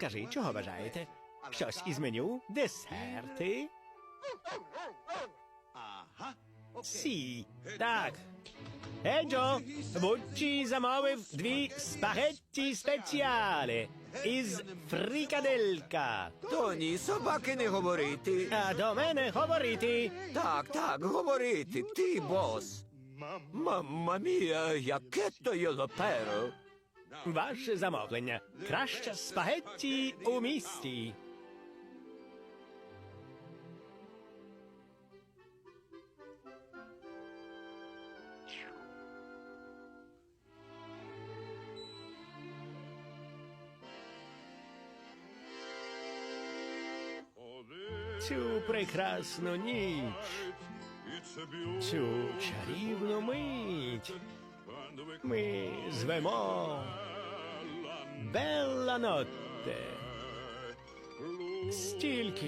Скажи, чого бажаєте? Щось із меню? Десерти? Сі, так. Еджо, Буччі замовив дві спагетті спеціали із фрикаделька. Тоні, собаки не говорити. А до мене говорити. Так, так, говорити. Ти бос. Мамма мія, яке то йолоперо. Ваше замовлення. Краща спагетті у місті. Цю прекрасну ніч, цю чарівну мить ми звемо Белла Нотте. Стільки